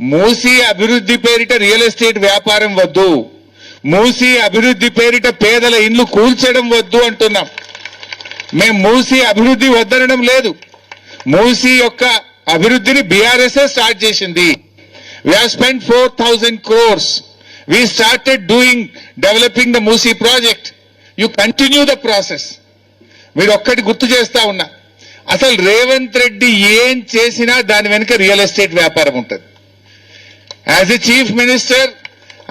మూసి అభివృద్ధి పేరిట real estate వ్యాపారం వద్దు. మూసి అభివృద్ధి పేరిట పేదల ఇండ్లు కూల్చడం వద్దు అంటున్నాం. మేము మూసి అభివృద్ధి వద్దనడం లేదు. మూసి యొక్క అభివృద్ధిని బీఆర్ఎస్ స్టార్ట్ చేసింది. We have spent 4000 crores. We started doing developing the Musi project you continue the process మీరు ఒక్కటి గుర్తు చేస్తా ఉన్నా. అసలు రేవంత్ రెడ్డి ఏం చేసినా దాని వెనుక రియల్ ఎస్టేట్ వ్యాపారం ఉంటుంది. యాజ్ ఎ చీఫ్ మినిస్టర్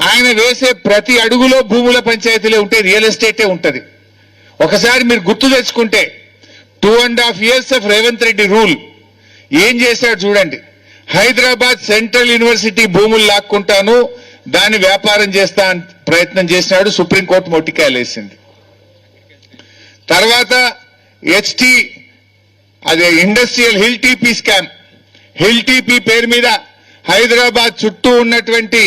ఆయన వేసే ప్రతి అడుగులో భూముల పంచాయతీలే ఉంటే రియల్ ఎస్టేటే ఉంటుంది. ఒకసారి మీరు గుర్తు తెచ్చుకుంటే two and half years of Revanth Reddy rule ఏం చేశాడు చూడండి. హైదరాబాద్ సెంట్రల్ యూనివర్సిటీ భూములు లాక్కుంటాను దాన్ని వ్యాపారం చేస్తా అని ప్రయత్నం చేసినాడు సుప్రీంకోర్టు మొట్టికాయలు వేసింది. తర్వాత హెచ్టి అదే industrial HIL TP scam HIL TP పేరు మీద హైదరాబాద్ చుట్టూ ఉన్నటువంటి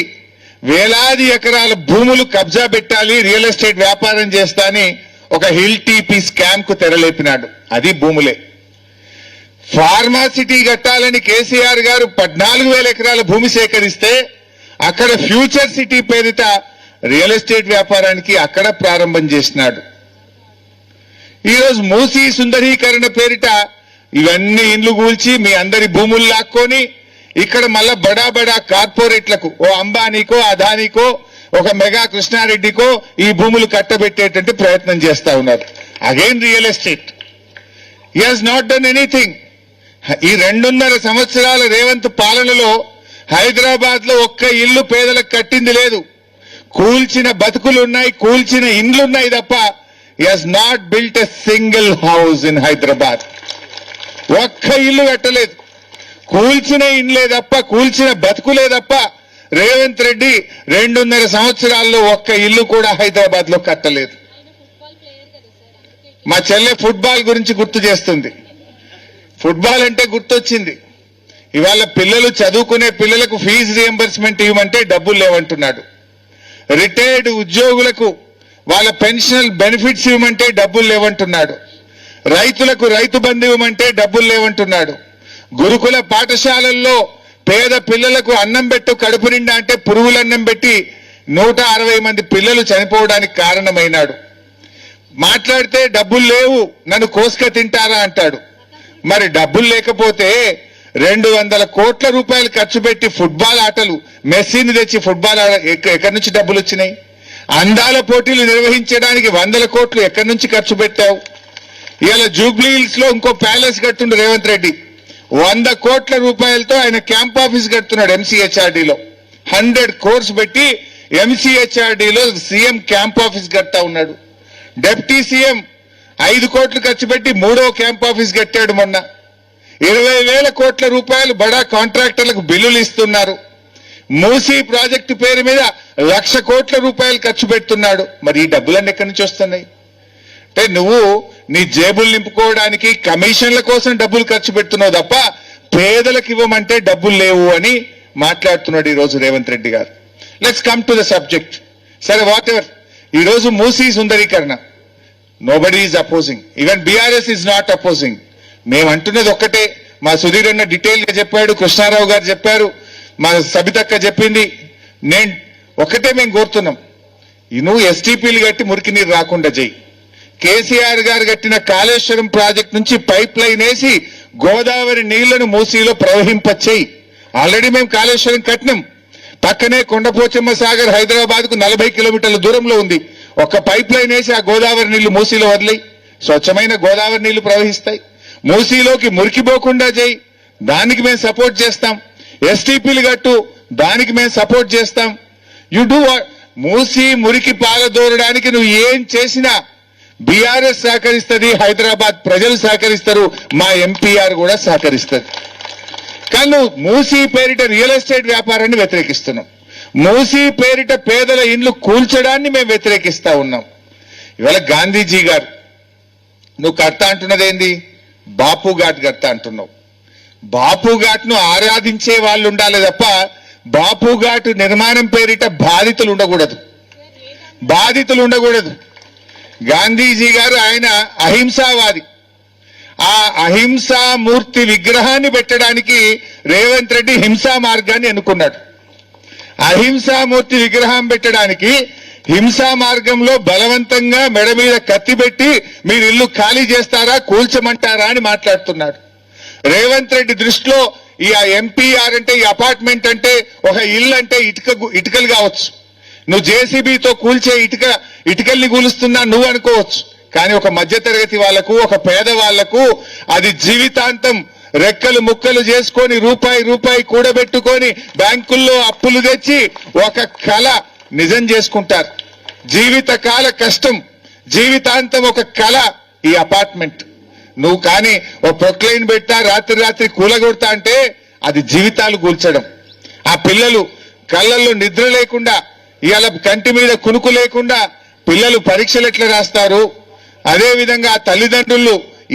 వేలాది ఎకరాల భూములు కబ్జా పెట్టాలి రియల్ ఎస్టేట్ వ్యాపారం చేస్తా అని ఒక హిల్ టీపీ స్కామ్కు తెరలేపినాడు. అది భూములే. ఫార్మాసిటీ కట్టాలని కేసీఆర్ గారు పద్నాలుగు వేల ఎకరాల భూమి సేకరిస్తే అక్కడ ఫ్యూచర్ సిటీ పేరిట రియల్ ఎస్టేట్ వ్యాపారానికి అక్కడ ప్రారంభం చేసినాడు. ఈరోజు మూసీ సుందరీకరణ పేరిట ఇవన్నీ ఇండ్లు కూల్చి మీ అందరి భూములు లాక్కొని ఇక్కడ మళ్ళా బడా బడా కార్పొరేట్లకు ఓ అంబానీకో అదానీకో ఒక మెగా కృష్ణారెడ్డికో ఈ భూములు కట్టబెట్టేటువంటి ప్రయత్నం చేస్తా ఉన్నారు. Again real estate he has not done anything ఈ రెండున్నర సంవత్సరాల రేవంత్ పాలనలో హైదరాబాద్లో ఒక్క ఇల్లు పేదలకు కట్టింది లేదు. కూల్చిన బతుకులు ఉన్నాయి కూల్చిన ఇండ్లు ఉన్నాయి తప్ప has not built a single house in Hyderabad ఒక్క ఇల్లు కట్టలేదు. కూల్చిన ఇండ్లే తప్ప కూల్చిన బతుకులే తప్ప రేవంత్ రెడ్డి రెండున్నర సంవత్సరాల్లో ఒక్క ఇల్లు కూడా హైదరాబాద్లో కట్టలేదు. మా చెల్లె ఫుట్బాల్ గురించి గుర్తు చేస్తుంది. ఫుట్బాల్ అంటే గుర్తొచ్చింది. ఇవాళ పిల్లలు చదువుకునే పిల్లలకు ఫీజు రియంబర్స్మెంట్ ఇవ్వమంటే డబ్బులు లేవంటున్నాడు. రిటైర్డ్ ఉద్యోగులకు వాళ్ళ పెన్షనల్ బెనిఫిట్స్ ఇవ్వమంటే డబ్బులు లేవంటున్నాడు. రైతులకు రైతు బంధు ఇవ్వమంటే డబ్బులు లేవంటున్నాడు. గురుకుల పాఠశాలల్లో పేద పిల్లలకు అన్నం పెట్టు కడుపు నిండా అంటే పురుగులన్నం పెట్టి నూట అరవై మంది పిల్లలు చనిపోవడానికి కారణమైనాడు. మాట్లాడితే డబ్బులు లేవు నన్ను కోసుక తింటారా అంటాడు. మరి డబ్బులు లేకపోతే రెండు వందల కోట్ల రూపాయలు ఖర్చు పెట్టి ఫుట్బాల్ ఆటలు మెస్సీని తెచ్చి ఫుట్బాల్ ఆడ- ఎక్క- ఎక్కడి నుంచి డబ్బులు వచ్చినాయి? అందాల పోటీలు నిర్వహించడానికి వందల కోట్లు ఎక్కడి నుంచి ఖర్చు పెట్టావు? ఇవాళ జూబ్లీ హిల్స్లో ఇంకో ప్యాలెస్ కట్టుండు రేవంత్ రెడ్డి. వంద కోట్ల రూపాయలతో ఆయన క్యాంప్ ఆఫీస్ కడుతున్నాడు ఎంసీహెచ్ఆర్డీలో హండ్రెడ్ కోర్స్ పెట్టి ఎంసీహెచ్ఆర్డీలో సీఎం క్యాంప్ ఆఫీస్ కడతా ఉన్నాడు. డెప్యూటీ సీఎం ఐదు కోట్లు ఖర్చు పెట్టి మూడో క్యాంప్ ఆఫీస్ కట్టాడు మొన్న. ఇరవై వేల కోట్ల రూపాయలు బడా కాంట్రాక్టర్లకు బిల్లులు ఇస్తున్నారు. మూసీ ప్రాజెక్టు పేరు మీద లక్ష కోట్ల రూపాయలు ఖర్చు పెడుతున్నాడు. మరి ఈ డబ్బులన్నీ ఎక్కడి నుంచి వస్తున్నాయి? అంటే నువ్వు నీ జేబులు నింపుకోవడానికి కమిషన్ల కోసం డబ్బులు ఖర్చు పెడుతున్నావు తప్ప పేదలకు ఇవ్వమంటే డబ్బులు లేవు అని మాట్లాడుతున్నాడు ఈరోజు Revanth Reddy garu. Let's come to the subject సరే వాట్ ఎవర్ ఈరోజు మూసీ సుందరీకరణ. Nobody is opposing even BRS is not opposing మేము అంటున్నది ఒక్కటే. మా సుధీర్ అన్న డీటెయిల్గా చెప్పాడు కృష్ణారావు గారు చెప్పారు మా సబితక్క చెప్పింది. నేను ఒక్కటే మేము కోరుతున్నాం. నువ్వు ఎస్టీపీలు కట్టి మురికి నీరు రాకుండా చెయ్యి కేసీఆర్ గారు కట్టిన కాళేశ్వరం ప్రాజెక్ట్ నుంచి పైప్ లైన్ వేసి గోదావరి నీళ్ళను మూసీలో ప్రవహింపచ్చేయి ఆల్రెడీ మేము కాళేశ్వరం కట్టినాం. పక్కనే కొండపోచమ్మ సాగర్ హైదరాబాద్కు నలభై కిలోమీటర్ల దూరంలో ఉంది. ఒక పైప్ లైన్ వేసి ఆ గోదావరి నీళ్ళు మూసీలో వదిలేయి. స్వచ్ఛమైన గోదావరి నీళ్ళు ప్రవహిస్తాయి. మూసీలోకి మురికిపోకుండా చేయి. దానికి మేము సపోర్ట్ చేస్తాం. ఎస్టీపీలు కట్టు దానికి మేము సపోర్ట్ చేస్తాం. యు డూ మూసి మురికి పాలదోరడానికి నువ్వు ఏం చేసినా బీఆర్ఎస్ సహకరిస్తుంది హైదరాబాద్ ప్రజలు సహకరిస్తారు మా ఎంపీఆర్ కూడా సహకరిస్తారు. కానీ నువ్వు మూసీ పేరిట రియల్ ఎస్టేట్ వ్యాపారాన్ని వ్యతిరేకిస్తున్నాం మూసీ పేరిట పేదల ఇండ్లు కూల్చడాన్ని మేము వ్యతిరేకిస్తా ఉన్నాం. ఇవాళ గాంధీజీ గారు నువ్వు కర్త అంటున్నదేంది? బాపు ఘాట్ కర్త అంటున్నావు. బాపు ఘాట్ను ఆరాధించే వాళ్ళు ఉండాలి తప్ప బాపు ఘాట్ నిర్మాణం పేరిట బాధితులు ఉండకూడదు. బాధితులు ఉండకూడదు. గాంధీజీ గారు ఆయన అహింసావాది. ఆ అహింసా మూర్తి విగ్రహాన్ని పెట్టడానికి రేవంత్ రెడ్డి హింసా మార్గాన్ని ఎన్నుకున్నాడు. అహింసామూర్తి విగ్రహం పెట్టడానికి హింసా మార్గంలో బలవంతంగా మెడ మీద కత్తి పెట్టి మీరు ఇల్లు ఖాళీ చేస్తారా కూల్చమంటారా అని మాట్లాడుతున్నాడు. రేవంత్ రెడ్డి దృష్టిలో ఈ ఎంపీఆర్ అంటే ఈ అపార్ట్మెంట్ అంటే ఒక ఇల్లు అంటే ఇటుక ఇటుకలు కావచ్చు. నువ్వు జేసీబీతో కూల్చే ఇటుక ఇటుకల్ని కూలుస్తున్నా నువ్వు అనుకోవచ్చు. కానీ ఒక మధ్యతరగతి వాళ్ళకు ఒక పేదవాళ్ళకు అది జీవితాంతం రెక్కలు ముక్కలు చేసుకొని రూపాయి రూపాయి కూడబెట్టుకొని బ్యాంకుల్లో అప్పులు తెచ్చి ఒక కళ నిజం చేసుకుంటారు. జీవితకాల కష్టం జీవితాంతం ఒక కళ ఈ అపార్ట్మెంట్. నువ్వు కానీ ఓ ప్రొక్లైన్ పెట్టా రాత్రి రాత్రి కూలగొడతా అంటే అది జీవితాలు కూల్చడం. ఆ పిల్లలు కళ్ళల్లో నిద్ర లేకుండా ఇవాళ కంటి మీద కునుకు లేకుండా పిల్లలు పరీక్షలు ఎట్లా రాస్తారు? అదేవిధంగా తల్లిదండ్రులు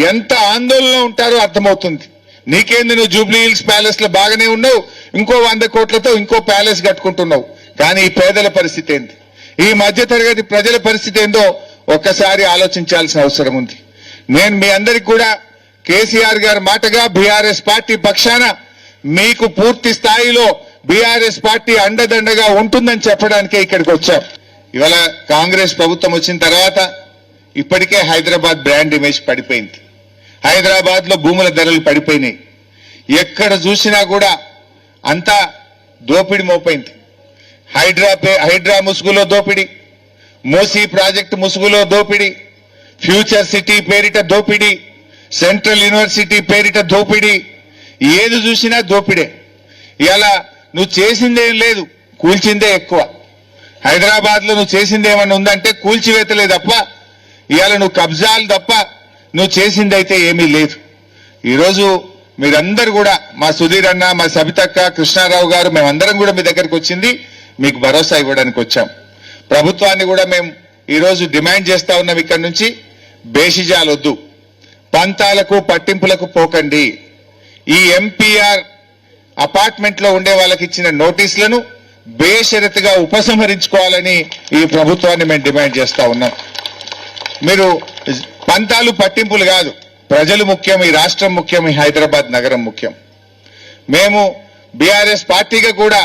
ఎంత ఆందోళనలో ఉంటారో అర్థమవుతుంది. నీకేంది నువ్వు జూబ్లీ హిల్స్ ప్యాలెస్లో బాగానే ఉన్నావు ఇంకో వంద కోట్లతో ఇంకో ప్యాలెస్ కట్టుకుంటున్నావు. కానీ ఈ పేదల పరిస్థితి ఏంది? ఈ మధ్య తరగతి ప్రజల పరిస్థితి ఏందో ఒక్కసారి ఆలోచించాల్సిన అవసరం ఉంది. నేను మీ అందరికి కూడా కేసీఆర్ గారి మాటగా బీఆర్ఎస్ పార్టీ పక్షాన మీకు పూర్తి స్థాయిలో బీఆర్ఎస్ పార్టీ అండదండగా ఉంటుందని చెప్పడానికే ఇక్కడికి వచ్చాం. ఇవాళ కాంగ్రెస్ ప్రభుత్వం వచ్చిన తర్వాత ఇప్పటికే హైదరాబాద్ బ్రాండ్ ఇమేజ్ పడిపోయింది. హైదరాబాద్లో భూముల ధరలు పడిపోయినాయి. ఎక్కడ చూసినా కూడా అంతా దోపిడి మోపైంది. హైడ్రా పే- హైడ్రా ముసుగులో దోపిడి మూసీ ప్రాజెక్టు ముసుగులో దోపిడి ఫ్యూచర్ సిటీ పేరిట దోపిడి సెంట్రల్ యూనివర్సిటీ పేరిట దోపిడి ఏది చూసినా దోపిడే. ఇలా నువ్వు చేసిందేం లేదు కూల్చిందే ఎక్కువ. హైదరాబాద్లో నువ్వు చేసింది ఏమన్నా ఉందంటే కూల్చివేతలే తప్ప ఇవాళ నువ్వు కబ్జాలు తప్ప నువ్వు చేసిందైతే ఏమీ లేదు. ఈరోజు మీరందరూ కూడా మా సుధీర్ అన్న మా సబితక్క కృష్ణారావు గారు మేమందరం కూడా మీ దగ్గరికి వచ్చింది మీకు భరోసా ఇవ్వడానికి వచ్చాం. ప్రభుత్వాన్ని కూడా మేము ఈరోజు డిమాండ్ చేస్తా ఉన్నాం ఇక్కడ నుంచి బేషిజాలొద్దు. పంతాలకు పట్టింపులకు పోకండి. ఈ ఎంపీఆర్ అపార్ట్మెంట్లో ఉండే వాళ్ళకి ఇచ్చిన నోటీసులను బేషరతుగా ఉపసంహరించుకోవాలని ఈ ప్రభుత్వాన్ని మేము డిమాండ్ చేస్తా ఉన్నాం. మీరు పంతాలు పట్టింపులు కాదు. ప్రజలు ముఖ్యం ఈ రాష్ట్రం ముఖ్యం ఈ హైదరాబాద్ నగరం ముఖ్యం. మేము బీఆర్ఎస్ పార్టీగా కూడా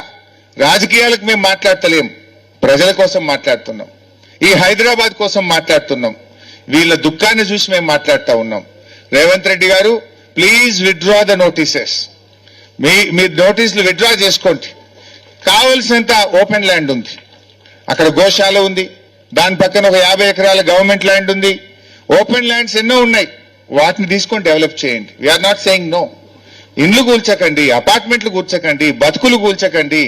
రాజకీయాలకు మేము మాట్లాడతలేం. ప్రజల కోసం మాట్లాడుతున్నాం. ఈ హైదరాబాద్ కోసం మాట్లాడుతున్నాం. వీళ్ళ దుఃఖాన్ని చూసి మేము మాట్లాడుతూ ఉన్నాం. Revanth Reddy garu please withdraw the notices. మీ మీ నోటీసులు విత్డ్రా చేసుకోండి. కావలసినంత ఓపెన్ ల్యాండ్ ఉంది. అక్కడ గోశాల ఉంది. దాని పక్కన ఒక యాభై ఎకరాల గవర్నమెంట్ ల్యాండ్ ఉంది. ఓపెన్ ల్యాండ్స్ ఎన్నో ఉన్నాయి. వాటిని తీసుకొని డెవలప్ చేయండి. వీఆర్ నాట్ సెయింగ్ నో ఇండ్లు కూల్చకండి అపార్ట్మెంట్లు కూల్చకండి బతుకులు కూల్చకండి.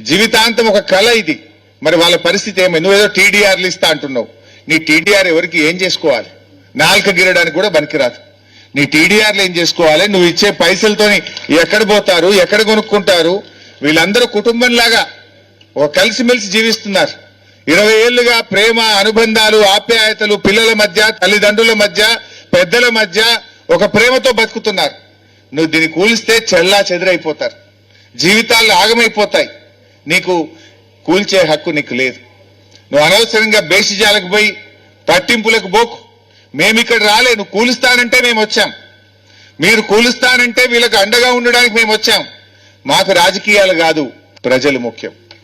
జీవితాంతం ఒక కళ ఇది. మరి వాళ్ళ పరిస్థితి ఏమైంది? నువ్వేదో టీడీఆర్లు ఇస్తా అంటున్నావు. నీ టీడీఆర్ ఎవరికి ఏం చేసుకోవాలి? నాలుక గిరడానికి కూడా పనికిరాదు. నీ టీడీఆర్లు ఏం చేసుకోవాలి? నువ్వు ఇచ్చే పైసలతోని ఎక్కడ పోతారు? ఎక్కడ కొనుక్కుంటారు? వీళ్ళందరూ కుటుంబంలాగా ఒక కలిసిమెలిసి జీవిస్తున్నారు. ఇరవై ఏళ్ళుగా ప్రేమ అనుబంధాలు ఆప్యాయతలు పిల్లల మధ్య తల్లిదండ్రుల మధ్య పెద్దల మధ్య ఒక ప్రేమతో బతుకుతున్నారు. నువ్వు దీన్ని కూలిస్తే చెల్లా చెదిరైపోతారు. జీవితాలు ఆగమైపోతాయి. నీకు కూల్చే హక్కు నీకు లేదు. నువ్వు అనవసరంగా బేసిజాలకు పోయి పట్టింపులకు పోకు. మేము ఇక్కడ రాలే నువ్వు కూలుస్తానంటే మేము వచ్చాం. మీరు కూలుస్తానంటే వీళ్ళకి అండగా ఉండడానికి మేము వచ్చాం. మాకు రాజకీయాలు కాదు ప్రజలు ముఖ్యం.